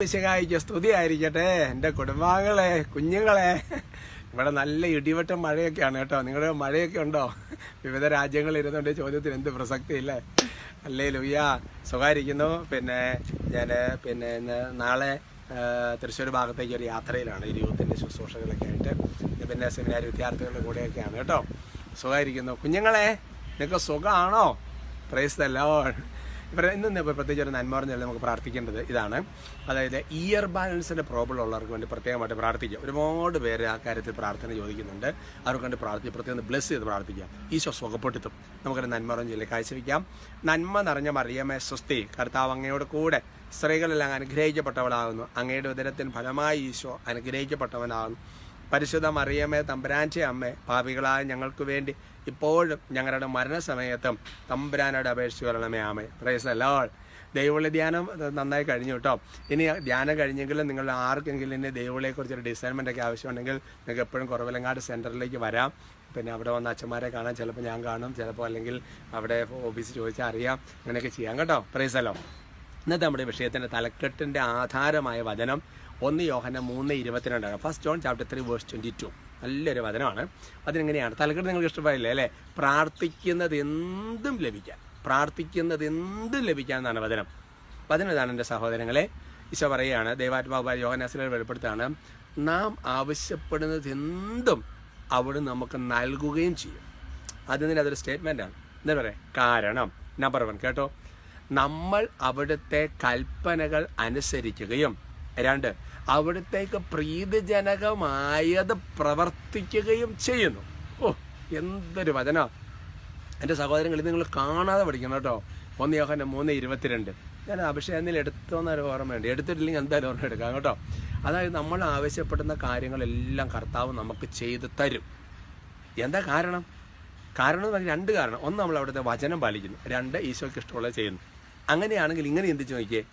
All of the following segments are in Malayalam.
വിശകായിക്ക് സ്തുതി ആയിരിക്കട്ടെ. എന്റെ കുടുംബാംഗങ്ങളെ കുഞ്ഞുങ്ങളെ. ഇവിടെ നല്ല ഇടിവെട്ടം മഴയൊക്കെയാണ് കേട്ടോ. നിങ്ങളുടെ മഴയൊക്കെ ഉണ്ടോ? വിവിധ രാജ്യങ്ങളിൽ ഇരുന്നുകൊണ്ട് ചോദ്യത്തിന് എന്ത് പ്രസക്തി ഇല്ലേ? അല്ലേ ലുയ്യ സുഖമായിരിക്കുന്നു. പിന്നെ ഞാൻ പിന്നെ നാളെ തൃശ്ശൂർ ഭാഗത്തേക്ക് ഒരു യാത്രയിലാണ്. ഈ യൂത്തിന്റെ ശുശ്രൂഷകളൊക്കെ ആയിട്ട്. പിന്നെ സെമിനാർ വിദ്യാർത്ഥികളുടെ കൂടെയൊക്കെയാണ് കേട്ടോ. സുഖമായിരിക്കുന്നു. കുഞ്ഞുങ്ങളെ നിങ്ങൾക്ക് സുഖമാണോ പ്രൈസ് ഇവർ ഇന്ന് പ്രത്യേകിച്ച് ഒരു നന്മ പറഞ്ഞാൽ നമുക്ക് പ്രാർത്ഥിക്കേണ്ടത് ഇതാണ്. അതായത് ഇയർ ബാലൻസിന്റെ പ്രോബ്ലം ഉള്ളവർക്ക് വേണ്ടി പ്രത്യേകമായിട്ട് പ്രാർത്ഥിക്കുക. ഒരുപാട് പേര് ആ കാര്യത്തിൽ പ്രാർത്ഥന ചോദിക്കുന്നുണ്ട്. അവർക്ക് വേണ്ടി പ്രാർത്ഥിക്കുക പ്രത്യേകം ബ്ലെസ് ചെയ്ത് പ്രാർത്ഥിക്കാം ഈശോ സുഖപ്പെടുത്തും നമുക്കൊരു നന്മ പറഞ്ഞില്ലേ കാഴ്ചവെക്കാം. നന്മ നിറഞ്ഞ മറിയമേ സ്വസ്തി. കർത്താവ് അങ്ങയോട് കൂടെ സ്ത്രീകളെല്ലാം അനുഗ്രഹിക്കപ്പെട്ടവളാകുന്നു. അങ്ങയുടെ ഉദരത്തിന് ഫലമായി ഈശോ അനുഗ്രഹിക്കപ്പെട്ടവനാകുന്നു. പരിശുദ്ധ മറിയമ്മേ തമ്പുരാന്റെ അമ്മേ പാപികളായ ഞങ്ങൾക്ക് വേണ്ടി ഇപ്പോഴും ഞങ്ങളുടെ മരണസമയത്തും തമ്പുരാനോട് അപേക്ഷിച്ച് വരണമേ ആമേ പ്രൈസ് അല്ലോൾ ദൈവവിളി ധ്യാനം നന്നായി കഴിഞ്ഞു കേട്ടോ. ഇനി ധ്യാനം കഴിഞ്ഞെങ്കിലും നിങ്ങൾ ആർക്കെങ്കിലും ഇനി ദൈവവിളിയെക്കുറിച്ചൊരു ഡിസൈൻമെന്റ് ഒക്കെ ആവശ്യമുണ്ടെങ്കിൽ നിങ്ങൾക്ക് എപ്പോഴും കുറവിലങ്ങാട് സെന്ററിലേക്ക് വരാം. പിന്നെ അവിടെ വന്ന അച്ഛന്മാരെ കാണാൻ ചിലപ്പോൾ ഞാൻ കാണും. ചിലപ്പോൾ അല്ലെങ്കിൽ അവിടെ ഓഫീസിൽ ചോദിച്ചാൽ അറിയാം. അങ്ങനെയൊക്കെ ചെയ്യാം കേട്ടോ. പ്രൈസ് അല്ലോ ഇന്നത്തെ നമ്മുടെ വിഷയത്തിന്റെ തലക്കെട്ടിന്റെ ആധാരമായ വചനം ഒന്ന് യോഹന മൂന്ന് ഇരുപത്തിരണ്ടാണ്. First John chapter three verse twenty two നല്ലൊരു വചനമാണ്. അതിനെങ്ങനെയാണ്? തലക്കെട്ട് നിങ്ങൾക്ക് ഇഷ്ടപ്പെടില്ലേ അല്ലേ? പ്രാർത്ഥിക്കുന്നത് എന്തും ലഭിക്കാൻ പ്രാർത്ഥിക്കുന്നത് എന്തും ലഭിക്കാൻ എന്നാണ് വചനം. വചനം ഇതാണ് എന്റെ സഹോദരങ്ങളെ. ഈശോ പറയുകയാണ് ദൈവാത്മാവ് യോഹനാസിലെ വെളിപ്പെടുത്താണ് നാം ആവശ്യപ്പെടുന്നത് എന്തും അവിടെ നമുക്ക് നൽകുകയും ചെയ്യും. അതിന് അതൊരു സ്റ്റേറ്റ്മെന്റാണ് എന്താ പറയുക കാരണം നമ്പർ വൺ കേട്ടോ. നമ്മൾ അവിടുത്തെ കൽപ്പനകൾ അനുസരിക്കുകയും രണ്ട് അവിടത്തേക്ക് പ്രീതിജനകമായത് പ്രവർത്തിക്കുകയും ചെയ്യുന്നു. ഓ എന്തൊരു വചന. എന്റെ സഹോദരങ്ങൾ ഇത് നിങ്ങൾ കാണാതെ പഠിക്കണം കേട്ടോ. ഒന്ന് യോഹന മൂന്ന് ഇരുപത്തിരണ്ട്. ഞാൻ അഭിഷേകനിൽ എടുത്തോന്നൊരു ഓർമ്മയുണ്ട് എടുത്തിട്ടില്ലെങ്കിൽ എന്തായാലും ഓർമ്മ എടുക്കാം കേട്ടോ. അതായത് നമ്മൾ ആവശ്യപ്പെടുന്ന കാര്യങ്ങളെല്ലാം കർത്താവ് നമുക്ക് ചെയ്തു തരും. എന്താ കാരണം? കാരണം എന്ന് പറഞ്ഞാൽ രണ്ട് കാരണം. ഒന്ന് നമ്മൾ അവിടുത്തെ വചനം പാലിക്കുന്നു. രണ്ട് ഈശോയ്ക്ക് ഇഷ്ടമുള്ളത് ചെയ്യുന്നു. അങ്ങനെയാണെങ്കിൽ ഇങ്ങനെ ചിന്തിച്ച് നോക്കിയേ.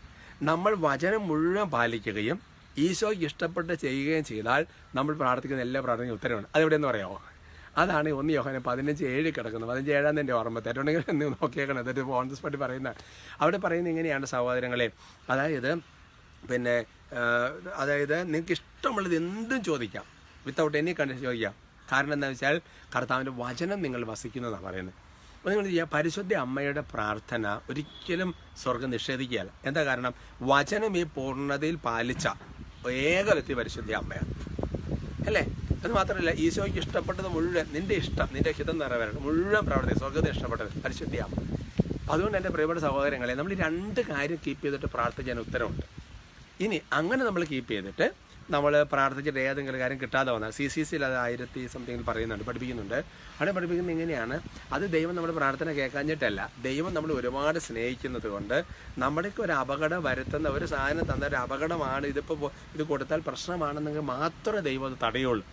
നമ്മൾ വചനം മുഴുവൻ പാലിക്കുകയും ഈശോയ്ക്ക് ഇഷ്ടപ്പെട്ട് ചെയ്യുകയും ചെയ്താൽ നമ്മൾ പ്രാർത്ഥിക്കുന്ന എല്ലാ പ്രാർത്ഥനയും ഉത്തരവാണ്. അതെവിടെയെന്ന് പറയാമോ? അതാണ് ഒന്ന് യോഹനം പതിനഞ്ച് ഏഴ് കിടക്കുന്നത്. പതിനഞ്ച് ഏഴാം എന്റെ ഓർമ്മ തെറ്റുണ്ടെങ്കിൽ എന്ന് നോക്കിയേക്കണം. അതൊരു ഓൺ ദ സ്പോട്ട് പറയുന്ന അവിടെ പറയുന്നത് ഇങ്ങനെയാണ് സഹോദരങ്ങളെ. അതായത് പിന്നെ അതായത് നിങ്ങൾക്ക് ഇഷ്ടമുള്ളത് എന്തും ചോദിക്കാം. വിത്തൗട്ട് എനി കണ്ടീഷൻ ചോദിക്കാം. കാരണം എന്താ വെച്ചാൽ കർത്താവിന്റെ വചനം നിങ്ങൾ വസിക്കുന്നതാണ് പറയുന്നത്. അപ്പോൾ നിങ്ങൾ ചെയ്യുക പരിശുദ്ധ അമ്മയുടെ പ്രാർത്ഥന ഒരിക്കലും സ്വർഗം നിഷേധിക്കുകയല്ല. എന്താ കാരണം? വചനം ഈ പൂർണതയിൽ പാലിച്ച ഏകലത്തി പരിശുദ്ധ അമ്മയാണ്. അല്ലേ? അത് മാത്രമല്ല ഈശോയ്ക്ക് ഇഷ്ടപ്പെട്ടത് മുഴുവൻ നിന്റെ ഇഷ്ടം നിന്റെ ഹിതം നിറവേറണം മുഴുവൻ പ്രവർത്തി സ്വർഗത്തെ ഇഷ്ടപ്പെട്ടത് പരിശുദ്ധിയാം അതുകൊണ്ട് എന്റെ പ്രിയപ്പെട്ട സഹോദരങ്ങളെ നമ്മൾ രണ്ട് കാര്യം കീപ്പ് ചെയ്തിട്ട് പ്രാർത്ഥിക്കാൻ ഉത്തരവുണ്ട്. ഇനി അങ്ങനെ നമ്മൾ കീപ്പ് ചെയ്തിട്ട് നമ്മൾ പ്രാർത്ഥിച്ചിട്ട് ഏതെങ്കിലും കാര്യം കിട്ടാതെ വന്നാൽ സി സി സിയിൽ അത് ആയിരത്തി സംതിങ്ങിൽ പറയുന്നുണ്ട് പഠിപ്പിക്കുന്നുണ്ട്. അവിടെ പഠിപ്പിക്കുന്നത് ഇങ്ങനെയാണ്. അത് ദൈവം നമ്മുടെ പ്രാർത്ഥന കേൾക്കാഞ്ഞിട്ടല്ല ദൈവം നമ്മൾ ഒരുപാട് സ്നേഹിക്കുന്നത് കൊണ്ട് നമ്മുടെയൊക്കെ ഒരു അപകടം വരുത്തുന്ന ഒരു സാധനം തന്ന ഒരു അപകടമാണ്. ഇതിപ്പോൾ ഇത് കൊടുത്താൽ പ്രശ്നമാണെന്നെങ്കിൽ മാത്രമേ ദൈവം അത് തടയുള്ളൂ.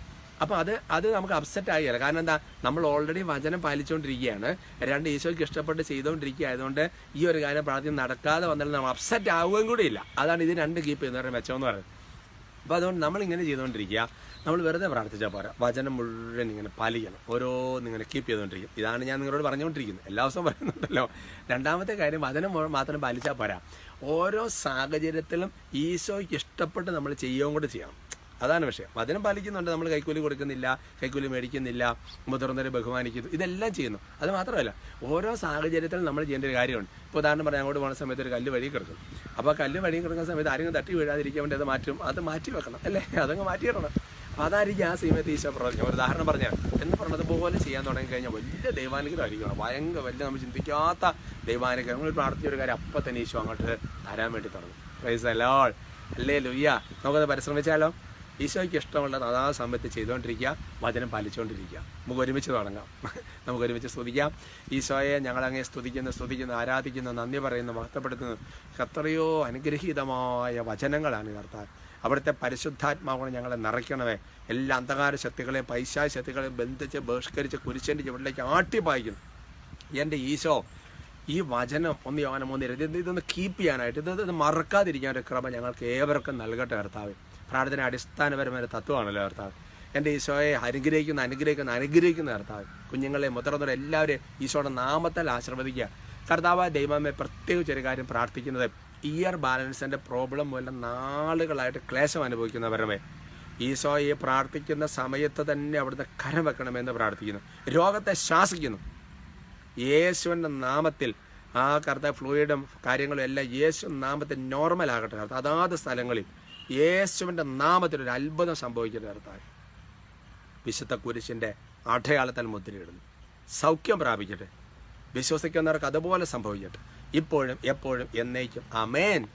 അപ്പോൾ അത് അത് നമുക്ക് അപ്സെറ്റ് ആയില്ല. കാരണം എന്താ? നമ്മൾ ഓൾറെഡി വചനം പാലിച്ചുകൊണ്ടിരിക്കുകയാണ്. രണ്ട് ഈശോയ്ക്ക് ഇഷ്ടപ്പെട്ട് ചെയ്തുകൊണ്ടിരിക്കുക ആയതുകൊണ്ട് ഈ ഒരു കാര്യം പ്രാർത്ഥന നടക്കാതെ വന്നാൽ നമ്മൾ അപ്സെറ്റ് ആവുകയും കൂടിയില്ല. അതാണ് ഇത് രണ്ട് കീപ്പ് ചെയ്യുന്നവരുടെ മെച്ചമെന്ന് പറയുന്നത്. അപ്പോൾ അതുകൊണ്ട് നമ്മൾ ഇങ്ങനെ ചെയ്തുകൊണ്ടിരിക്കുക. നമ്മൾ വെറുതെ പ്രാർത്ഥിച്ചാൽ പോരാ. വചനം മുഴുവൻ ഇങ്ങനെ പാലിക്കണം. ഓരോ ഇങ്ങനെ കീപ്പ് ചെയ്തുകൊണ്ടിരിക്കും. ഇതാണ് ഞാൻ നിങ്ങളോട് പറഞ്ഞുകൊണ്ടിരിക്കുന്നത്. എല്ലാ ദിവസവും പറയുന്നുണ്ടല്ലോ. രണ്ടാമത്തെ കാര്യം വചനം മാത്രം പാലിച്ചാൽ പോരാ. ഓരോ സാഹചര്യത്തിലും ഈശോയ്ക്ക് ഇഷ്ടപ്പെട്ട് നമ്മൾ ചെയ്യുകയും കൂടെ ചെയ്യണം. അതാണ് വിഷയം. വചനം പാലിക്കുന്നുണ്ട്. നമ്മൾ കൈക്കൂലി കൊടുക്കുന്നില്ല കൈക്കൂലി മേടിക്കുന്നില്ല മുതിർന്നവരെ ബഹുമാനിക്കുന്നു ഇതെല്ലാം ചെയ്യുന്നു. അത് മാത്രമല്ല ഓരോ സാഹചര്യത്തിലും നമ്മൾ ചെയ്യേണ്ട ഒരു കാര്യമുണ്ട്. ഇപ്പോൾ ഉദാഹരണം പറഞ്ഞാൽ അങ്ങോട്ട് പോകുന്ന സമയത്ത് ഒരു കല്ല് വഴി കിടക്കും. അപ്പോൾ കല്ല് വഴി കിടക്കുന്ന സമയത്ത് ആരെങ്കിലും തട്ടി വീഴാതിരിക്കാൻ വേണ്ടി അത് മാറ്റും. അത് മാറ്റി വെക്കണം അല്ലേ? അതങ്ങ് മാറ്റിയിടണം അപ്പോൾ അതായിരിക്കും ആ സമയത്ത് ഈശോ പറഞ്ഞു ഒരു ഉദാഹരണം പറഞ്ഞാൽ എന്ന് പറഞ്ഞതുപോലെ ചെയ്യാൻ തുടങ്ങി കഴിഞ്ഞാൽ വലിയ ദൈവാനുഗ്രഹമായിരിക്കണം. ഭയങ്കര വലിയ നമ്മൾ ചിന്തിക്കാത്ത ദൈവാനുഗ്രഹം. നമ്മൾ പ്രാർത്ഥിച്ച ഒരു കാര്യം അപ്പം തന്നെ ഈശോ അങ്ങോട്ട് തരാൻ വേണ്ടി തുടങ്ങും. പ്രൈസ് അലോൾ അല്ലേ ലുയ്യ നമുക്കത് പരിശ്രമിച്ചാലോ? ഈശോയ്ക്ക് ഇഷ്ടമുള്ളത് അതാ സമയത്ത് ചെയ്തുകൊണ്ടിരിക്കുക വചനം പാലിച്ചുകൊണ്ടിരിക്കുക. നമുക്ക് ഒരുമിച്ച് തുടങ്ങാം. നമുക്ക് ഒരുമിച്ച് സ്തുതിക്കാം. ഈശോയെ ഞങ്ങളങ്ങനെ സ്തുതിക്കുന്നു സ്തുതിക്കുന്നു ആരാധിക്കുന്നു നന്ദി പറയുന്നു മഹത്വപ്പെടുത്തുന്നു. എത്രയോ അനുഗ്രഹീതമായ വചനങ്ങളാണ് നടത്താൻ അവിടുത്തെ പരിശുദ്ധാത്മാവാണ് ഞങ്ങളെ നിറയ്ക്കണമേ. എല്ലാ അന്ധകാര ശക്തികളെയും പൈശാ ശക്തികളെയും ബന്ധിച്ച് ബഹിഷ്കരിച്ച് കുരിശന്റെ ചുവട്ടിലേക്ക് ആട്ടിപ്പായിക്കുന്നു എന്റെ ഈശോ ഈ വചനം ഒന്ന് യോനം ഒന്ന് ഇതൊന്ന് കീപ്പ് ചെയ്യാനായിട്ട് ഇത് മറക്കാതിരിക്കാൻ ഒരു ക്രമം ഞങ്ങൾക്ക് ഏവർക്കും നൽകട്ടെ കർത്താവ്. പ്രാർത്ഥന അടിസ്ഥാനപരമായ തത്വമാണല്ലോ കർത്താവ്. എന്റെ ഈശോയെ അനുഗ്രഹിക്കുന്ന അനുഗ്രഹിക്കുന്ന അനുഗ്രഹിക്കുന്ന കർത്താവ്. കുഞ്ഞുങ്ങളെ മുതിർന്നവരെ എല്ലാവരെയും ഈശോയുടെ നാമത്തിൽ ആശീർവദിക്കുക. കർത്താവ് ദൈവമേ പ്രത്യേകിച്ച് ഒരു കാര്യം പ്രാർത്ഥിക്കുന്നത് ഇയർ ബാലൻസിന്റെ പ്രോബ്ലം മൂലം നാളുകളായിട്ട് ക്ലേശം അനുഭവിക്കുന്നവരമേ ഈശോയെ പ്രാർത്ഥിക്കുന്ന സമയത്ത് തന്നെ അവിടുന്ന് കരം വെക്കണമെന്ന് പ്രാർത്ഥിക്കുന്നു. രോഗത്തെ ശാസിക്കുന്നു യേശുവിന്റെ നാമത്തിൽ ആ കർത്താവ് ഫ്ലൂയിഡും കാര്യങ്ങളും എല്ലാം യേശു നാമത്തിൽ നോർമൽ ആകട്ടെ. കർത്താവ് അതാത് സ്ഥലങ്ങളിൽ യേശുവിന്റെ നാമത്തിൽ ഒരു അത്ഭുതം സംഭവിക്കുന്ന കർത്താവ് വിശുദ്ധ കുരിശിന്റെ അടയാളത്താൽ മുദ്രയിടുന്നു. സൗഖ്യം പ്രാപിക്കട്ടെ. വിശ്വസിക്കുന്നവർക്ക് അതുപോലെ സംഭവിക്കട്ടെ. ഇപ്പോഴും എപ്പോഴും എന്നേക്കും. അമേൻ